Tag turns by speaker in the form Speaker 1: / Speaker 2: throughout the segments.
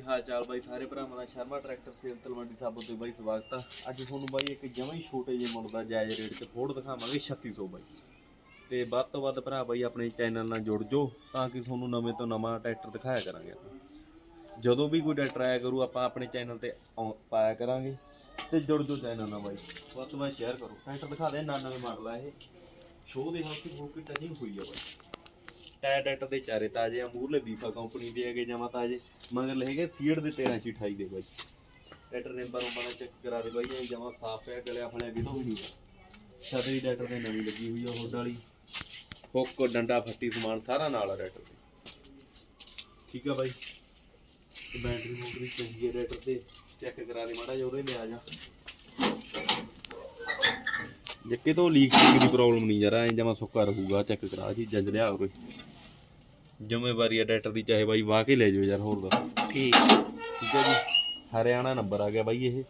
Speaker 1: ਕੀ ਹਾਲ ਚਾਲ ਬਾਈ? ਸਾਰੇ ਭਰਾਵਾਂ ਦਾ ਸ਼ਰਮਾ ਟਰੈਕਟਰ ਸੇਲ ਤਲਵੰਡੀ ਸਾਬੋ ਤੇ ਬਾਈ ਸਵਾਗਤ ਆ। ਅੱਜ ਤੁਹਾਨੂੰ ਬਾਈ ਇੱਕ ਜਮਾਂ ਹੀ ਛੋਟੇ ਜਿਹੇ ਮੁੱਲ ਦਾ ਜਾਇਜ਼ ਰੇਟ 'ਚ ਫੋੜ ਦਿਖਾਵਾਂਗੇ 3600 ਬਾਈ। ਤੇ ਵੱਧ ਤੋਂ ਵੱਧ ਭਰਾ ਬਾਈ ਆਪਣੇ ਚੈਨਲ ਨਾਲ ਜੁੜ ਜਾਓ ਤਾਂ ਕਿ ਤੁਹਾਨੂੰ ਨਵੇਂ ਤੋਂ ਨਵਾਂ ਟਰੈਕਟਰ ਦਿਖਾਇਆ ਕਰਾਂਗੇ ਆਪਾਂ। ਜਦੋਂ ਵੀ ਕੋਈ ਟਰੈਕਟਰ ਆਇਆ ਕਰੂ, ਆਪਾਂ ਆਪਣੇ ਚੈਨਲ ਤੇ ਪਾਇਆ ਕਰਾਂਗੇ। ਤੇ ਜੁੜ ਜਾਓ ਚੈਨਲ ਨਾਲ ਬਾਈ। ਵੱਧ ਤੋਂ ਵੱਧ ਸ਼ੇਅਰ ਕਰੋ। ਟਰੈਕਟਰ ਦਿਖਾ ਦੇ ਨਵੇਂ ਮਾਡਲ ਆ ਇਹ। ਸ਼ੋਅ ਦੇ ਹਲਕੀ ਫੁਲਕੀ ਟਚਿੰਗ ਹੋਈ ਆ ਬਾਈ। ਟਾਇਰ ਟਰੈਕਟਰ ਦੇ ਚਾਰੇ ਤਾਜੇ ਆ ਮੂਰਲੇ ਬੀਫਾ ਕੰਪਨੀ ਦੇ ਹੈਗੇ ਜਮਾ ਤਾਜੇ, ਮਗਰ ਲਹੇਗੇ ਸੀਡ ਦੇ 1328 ਦੇ ਬਾਈ। ਟਰੈਕਟਰ ਨੰਬਰ ਉਹਨਾਂ ਚੈੱਕ ਕਰਾ ਦੇ ਬਾਈ ਜਮਾ ਸਾਫ਼ ਹੈ, ਗਲਿਆ ਫਲਿਆ ਕਿਤੋਂ ਵੀ ਨਹੀਂ ਛਤਰੀ ਟਰੈਕਟਰ ਦੇ ਨਵੀਂ ਲੱਗੀ ਹੋਈ ਆ ਹੁੱਡ ਵਾਲੀ। ਹੁੱਕ, ਡੰਡਾ, ਫੱਟੀ ਸਮਾਨ ਸਾਰਾ ਨਾਲ ਆ ਟਰੈਕਟਰ ਦੇ ਠੀਕ ਆ ਬਾਈ। ਬੈਟਰੀ ਮੋਟਰੀ ਚੰਗੀ ਹੈ ਟਰੈਕਟਰ ਤੇ। ਚੈੱਕ ਕਰਾ ਦੇ ਮਾੜਾ ਜਿਹਾ, ਉਹਦੇ ਆ ਜਾ। ਜੇ ਕਿਤੋਂ ਲੀਕ ਦੀ ਪ੍ਰੋਬਲਮ ਨਹੀਂ ਯਾਰ ਐ ਜਮਾ ਸੁੱਕਾ ਰਹੂਗਾ ਚੈੱਕ ਕਰਾ ਜੀ ਜੰਜ ਲਿਆ ਕੋਈ ਜ਼ਿੰਮੇਵਾਰੀ ਹੈ ਟਰੈਕਟਰ ਦੀ ਚਾਹੇ ਬਾਈ ਵਾਹ ਕੇ ਲੈ ਜਾਓ ਯਾਰ ਹੋਰ ਦੱਸ।
Speaker 2: ਠੀਕ।
Speaker 1: ਠੀਕ ਹੈ ਜੀ। ਹਰਿਆਣਾ ਨੰਬਰ ਆ ਗਿਆ ਬਾਈ ਇਹ।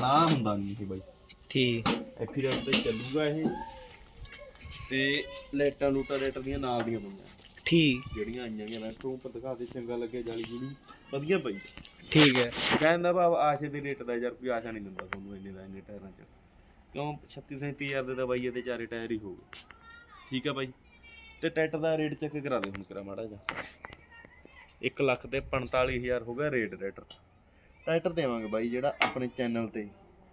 Speaker 1: ਨਾ ਹੁੰਦਾ ਨਹੀਂ ਇਹ ਬਾਈ।
Speaker 2: ਠੀਕ।
Speaker 1: ਐਫੀਡੈਂਟ ਤੇ ਚੱਲੂਗਾ ਇਹ। ਤੇ ਲੈਟਾਂ ਲੂਟਾਂ ਰੇਟਰ ਦੀਆਂ ਨਾਲ ਦੀਆਂ ਪਈਆਂ
Speaker 2: ਠੀਕ।
Speaker 1: ਜਿਹੜੀਆਂ ਆਈਆਂ ਗੀਆਂ ਰੈਟਰ ਉੱਪਰ ਦਿਖਾ ਦੇ ਚੰਗਾ ਲੱਗੇ ਜਾਲੀ ਜੀ ਨਹੀਂ ਵਧੀਆ ਪਈ
Speaker 2: ਠੀਕ ਹੈ।
Speaker 1: ਕਹਿੰਦਾ ਭਾਵ ਆਸ਼ੇ ਦੇ ਰੇਟ ਦਾ ਯਾਰ ਕੋਈ ਆਸ਼ਾ ਨਹੀਂ ਦਿੰਦਾ ਤੁਹਾਨੂੰ ਇੰਨੇ ਦਾ ਇੰਨੇ ਟਾਇਰਾਂ 'ਚ। ਕਿਉਂ 36 37000 ਦੇ ਤਾਂ ਬਾਈ ਇਹਦੇ ਚਾਰੇ ਟਾਇਰ ਹੀ ਹੋਊਗੇ ਠੀਕ ਆ ਬਾਈ। ਤੇ ਟਰੈਕਟਰ ਦਾ ਰੇਟ ਚੈੱਕ ਕਰਾ ਦੇ ਹੁਣ ਕਰਾ ਮਾੜਾ ਜਿਹਾ। 1 ਲੱਖ ਤੇ 45000 ਹੋ ਗਿਆ ਰੇਟ ਟਰੈਕਟਰ ਟਰੈਕਟਰ ਦੇਵਾਂਗੇ ਬਾਈ ਜਿਹੜਾ ਆਪਣੇ ਚੈਨਲ ਤੇ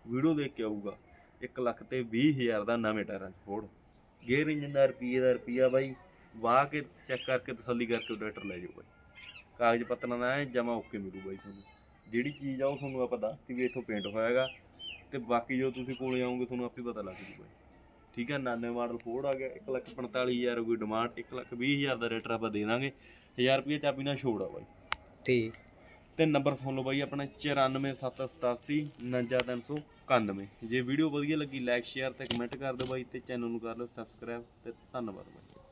Speaker 1: ਵੀਡੀਓ ਦੇਖ ਕੇ ਆਊਗਾ। 1 ਲੱਖ ਤੇ 20000 ਦਾ ਨਵੇਂ ਟਾਇਰਾਂ 'ਚ ਫੋੜ ਗੇਅਰ ਇੰਜਨ ਦਾ ਰੁਪਈਏ ਦਾ ਰੁਪਈਆ ਬਾਈ। ਵਾਹ ਕੇ ਚੈੱਕ ਕਰਕੇ ਤਸੱਲੀ ਕਰਕੇ ਟਰੈਕਟਰ ਲੈ ਜਾਓ ਬਾਈ। ਕਾਗਜ਼ ਪੱਤਰਾਂ ਦਾ ਐ ਜਮਾ ਓਕੇ ਮਿਲੂ ਬਾਈ ਤੁਹਾਨੂੰ। ਜਿਹੜੀ ਚੀਜ਼ ਆ ਉਹ ਤੁਹਾਨੂੰ ਆਪਾਂ ਦੱਸਤੀ ਵੀ ਇੱਥੋਂ ਪੇਂਟ ਹੋਇਆਗਾ ਤੇ ਬਾਕੀ ਜੋ ਤੁਸੀਂ ਕੋਲੇ ਆਉਂਗੇ ਤੁਹਾਨੂੰ ਆਪੇ ਪਤਾ ਲੱਗ ਜੂਗਾ। ਠੀਕ ਹੈ 99 ਮਾਡਲ ਫੋਰਡ ਆ ਗਿਆ 145000 ਕੋਈ ਡਿਮਾਂਡ 120000 ਦਾ ਰੇਟ ਆਪਾਂ ਦੇ ਦਾਂਗੇ। 1000 ਰੁਪਏ ਚਾਬੀ ਨਾਲ ਛੋੜ ਆ ਬਾਈ।
Speaker 2: ਠੀਕ।
Speaker 1: ਤੇ ਨੰਬਰ ਸੁਣ ਲਓ ਬਾਈ ਆਪਣਾ 94787 59391 ਜੇ ਵੀਡੀਓ ਵਧੀਆ ਲੱਗੀ ਲਾਈਕ ਸ਼ੇਅਰ ਤੇ ਕਮੈਂਟ ਕਰ ਦਿਓ ਬਾਈ ਤੇ ਚੈਨਲ ਨੂੰ ਕਰ ਲਓ ਸਬਸਕ੍ਰਾਈਬ ਤੇ ਧੰਨਵਾਦ ਬਾਈ।